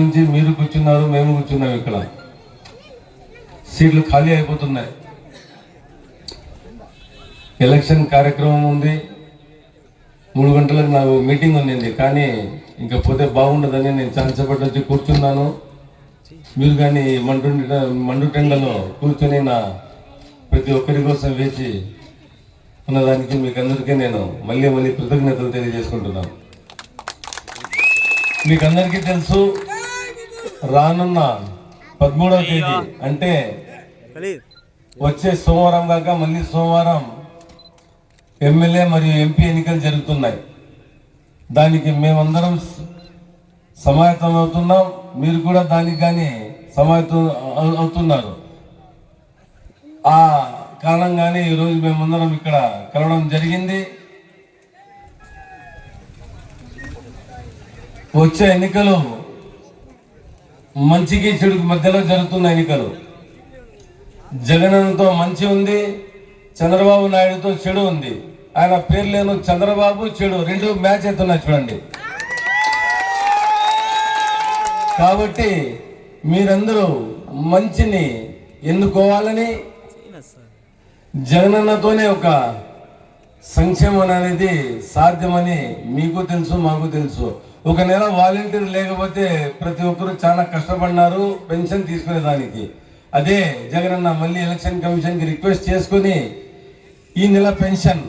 నుంచి మీరు కూర్చున్నారు మేము కూర్చున్నాం ఇక్కడ. సీట్లు ఖాళీ అయిపోతున్నాయి. ఎలక్షన్ కార్యక్రమం ఉంది. మూడు గంటలకు నాకు మీటింగ్ ఉండింది కానీ ఇంకా పోతే బాగుండదని నేను చాలాసేపటి వచ్చి కూర్చున్నాను. మీరు కానీ మండు మండుటెండలో కూర్చొని నా ప్రతి ఒక్కరి కోసం వేచి ఉన్నదానికి మీకు అందరికీ నేను మళ్ళీ మళ్ళీ కృతజ్ఞతలు తెలియజేసుకుంటున్నాను. మీకు అందరికీ తెలుసు రానున్న పదమూడవ తేదీ అంటే వచ్చే సోమవారం కాక మళ్ళీ సోమవారం ఎమ్మెల్యే మరియు ఎంపీ ఎన్నికలు జరుగుతున్నాయి. దానికి మేమందరం సమాయత్తం అవుతున్నాం. మీరు కూడా దానికి కానీ సమాయత్తం అవు- అవుతున్నారు. ఆ కారణంగానే ఈరోజు మేమందరం ఇక్కడ కలవడం జరిగింది. వచ్చే ఎన్నికలు మంచికి చెడుకు మధ్యలో జరుగుతున్న ఎన్నికలు. జగనన్నతో మంచి ఉంది చంద్రబాబు నాయుడుతో చెడు ఉంది. ఆయన పేరు లేను చంద్రబాబు చెడు రెండు మ్యాచ్ అవుతున్నాయి చూడండి. కాబట్టి మీరందరూ మంచిని ఎన్నుకోవాలని జగనన్నతోనే ఒక సంక్షేమం అనేది సాధ్యమని మీకు తెలుసు మాకు తెలుసు. ఒక నెల వాలంటీర్ లేకపోతే ప్రతి ఒక్కరు చాలా కష్టపడినారు పెన్షన్ తీసుకునేదానికి. అదే జగనన్న మళ్ళీ ఎలక్షన్ కమిషన్కి రిక్వెస్ట్ చేసుకుని ఈ నెల పెన్షన్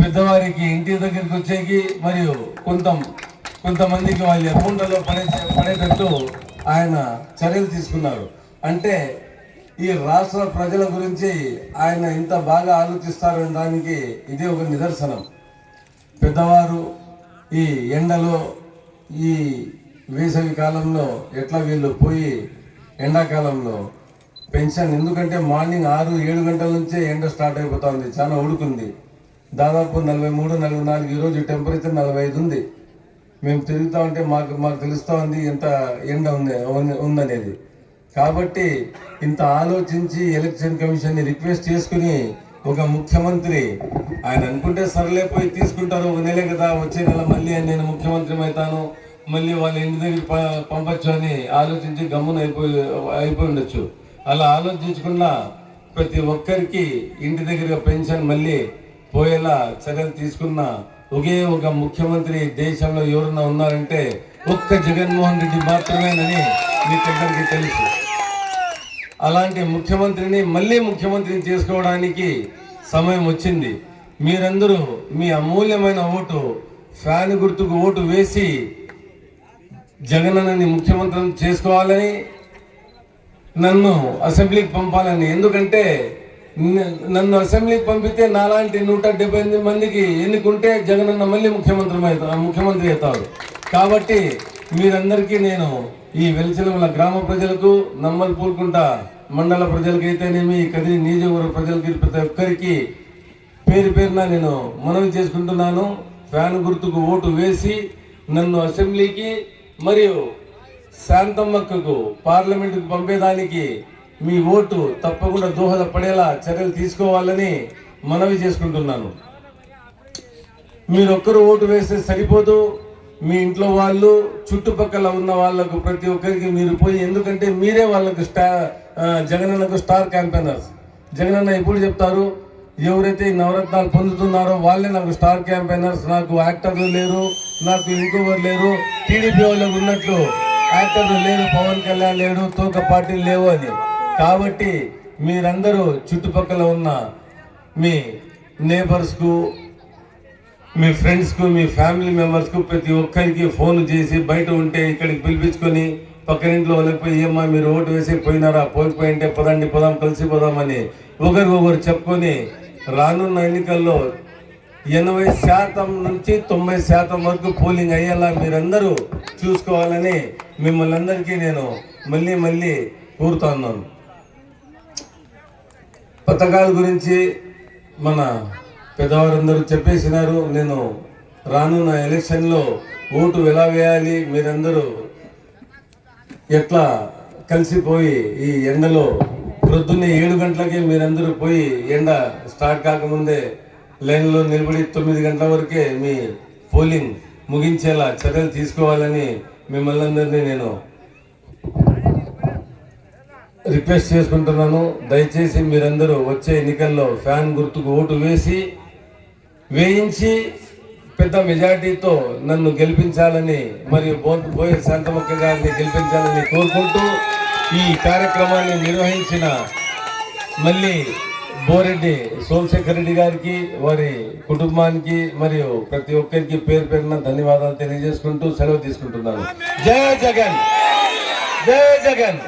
పెద్దవారికి ఇంటి దగ్గరికి వచ్చేకి మరియు కొంత కొంతమందికి వాళ్ళ అకౌంట్లలో పడే పడేటట్టు ఆయన చర్యలు తీసుకున్నారు. అంటే ఈ రాష్ట్ర ప్రజల గురించి ఆయన ఇంత బాగా ఆలోచిస్తారు దానికి ఇదే ఒక నిదర్శనం. పెద్దవారు ఈ ఎండలో ఈ వేసవి కాలంలో ఎట్లా వీళ్ళు పోయి ఎండాకాలంలో పెన్షన్ ఎందుకంటే మార్నింగ్ ఆరు ఏడు గంటల నుంచే ఎండ స్టార్ట్ అయిపోతుంది చాలా ఉడుకుంది. దాదాపు నలభై మూడు నలభై నాలుగు ఈరోజు టెంపరేచర్ నలభై ఐదు ఉంది. మేము తిరుగుతా ఉంటే మాకు మాకు తెలుస్తూ ఉంది ఎంత ఎండ ఉంది- ఉందనేది. కాబట్టి ఇంత ఆలోచించి ఎలక్షన్ కమిషన్ని రిక్వెస్ట్ చేసుకుని ఒక ముఖ్యమంత్రి. ఆయన అనుకుంటే సర్లే పోయి తీసుకుంటారు ఒక నెలే కదా వచ్చే నెల మళ్ళీ నేను ముఖ్యమంత్రి అవుతాను. మళ్ళీ వాళ్ళ ఇంటి దగ్గర ప- అని ఆలోచించి గమ్మున అయిపోయి అయిపోయి ఉండొచ్చు. అలా ఆలోచించకుండా ప్రతి ఒక్కరికి ఇంటి దగ్గర పెన్షన్ మళ్ళీ పోయేలా చర్యలు తీసుకున్న ఒకే ఒక ముఖ్యమంత్రి దేశంలో ఎవరన్నా ఉన్నారంటే ఒక్క జగన్మోహన్ రెడ్డి మాత్రమేనని మీకందరికీ తెలుసు. అలాంటి ముఖ్యమంత్రిని మళ్ళీ ముఖ్యమంత్రిని చేసుకోవడానికి సమయం వచ్చింది. మీరందరూ మీ అమూల్యమైన ఓటు ఫ్యాన్ గుర్తుకు ఓటు వేసి జగనన్నని ముఖ్యమంత్రి చేసుకోవాలని నన్ను అసెంబ్లీకి పంపాలని. ఎందుకంటే నన్ను అసెంబ్లీకి పంపితే నాలాంటి నూట డెబ్బై ఎనిమిది మందికి ఎన్నుకుంటే జగనన్న మళ్ళీ ముఖ్యమంత్రి ముఖ్యమంత్రి అవుతారు కాబట్టి మీరందరికీ నేను ఈ వెలిచలముల గ్రామ ప్రజలకు నమ్మల్ పూలుకుంటా మండల ప్రజలకైతేనేమి ఈ కదిరి నియోజకవర్గ ప్రజలకి ప్రతి ఒక్కరికి పేరు పేరున నేను మనవి చేసుకుంటున్నాను. ఫ్యాన్ గుర్తుకు ఓటు వేసి నన్ను అసెంబ్లీకి మరియు శాంతమ్మక్కకు పార్లమెంటుకు పంపేదానికి మీ ఓటు తప్పకుండా దోహదపడేలా చర్యలు తీసుకోవాలని మనవి చేసుకుంటున్నాను. మీరొక్కరు ఓటు వేస్తే సరిపోదు. మీ ఇంట్లో వాళ్ళు చుట్టుపక్కల ఉన్న వాళ్ళకు ప్రతి ఒక్కరికి మీరు పోయి ఎందుకంటే మీరే వాళ్ళకు స్టా జగనన్నకు స్టార్ క్యాంపెయినర్స్. జగనన్న ఎప్పుడు చెప్తారు ఎవరైతే నవరత్నాలు పొందుతున్నారో వాళ్ళే నాకు స్టార్ క్యాంపెయినర్స్ నాకు యాక్టర్లు లేరు నాకు ఇంకొకరు లేరు టీడీపీ వాళ్ళకు ఉన్నట్లు యాక్టర్లు లేరు పవన్ కళ్యాణ్ లేడు తోక పార్టీలు లేవు అని. కాబట్టి మీరందరూ చుట్టుపక్కల ఉన్న మీ నేబర్స్కు మీ ఫ్రెండ్స్కు మీ ఫ్యామిలీ మెంబర్స్కు ప్రతి ఒక్కరికి ఫోన్ చేసి బయట ఉంటే ఇక్కడికి పిలిపించుకొని పక్కనింట్లో వెళ్ళిపోయి ఏమ్మా మీరు ఓటు వేసి పోయినారా? పోయిపోయి ఉంటే పదండి పోదాం కలిసి పోదామని. ఒకరికొకరు చెప్పుకొని రానున్న ఎన్నికల్లో ఎనభై శాతం నుంచి తొంభై శాతం వరకు పోలింగ్ అయ్యేలా మీరందరూ చూసుకోవాలని మిమ్మల్ని అందరికీ నేను మళ్ళీ మళ్ళీ కోరుతున్నాను పథకాల గురించి మన పెద్దవారందరూ చెప్పేసినారు నేను రానున్న ఎలక్షన్లో ఓటు ఎలా వేయాలి? మీరందరూ ఎట్లా కలిసిపోయి ఈ ఎండలో ప్రొద్దున్నే ఏడు గంటలకే మీరందరూ పోయి ఎండ స్టార్ట్ కాకముందే లైన్లో నిలబడి తొమ్మిది గంటల వరకే మీ పోలింగ్ ముగించేలా చర్యలు తీసుకోవాలని మిమ్మల్ని అందరినీ నేను రిక్వెస్ట్ చేసుకుంటున్నాను. దయచేసి మీరందరూ వచ్చే ఎన్నికల్లో ఫ్యాన్ గుర్తుకు ఓటు వేసి వేయించి పెద్ద మెజార్టీతో నన్ను గెలిపించాలని మరియు బో- బోయ శాంతమక్క గారిని గెలిపించాలని కోరుకుంటూ ఈ కార్యక్రమాన్ని నిర్వహించిన మళ్ళీ బోరెడ్డి సోమశేఖర్ రెడ్డి గారికి వారి కుటుంబానికి మరియు ప్రతి ఒక్కరికి పేరు పేరున ధన్యవాదాలు తెలియజేసుకుంటూ సెలవు తీసుకుంటున్నాను. జై జగన్! జై జగన్!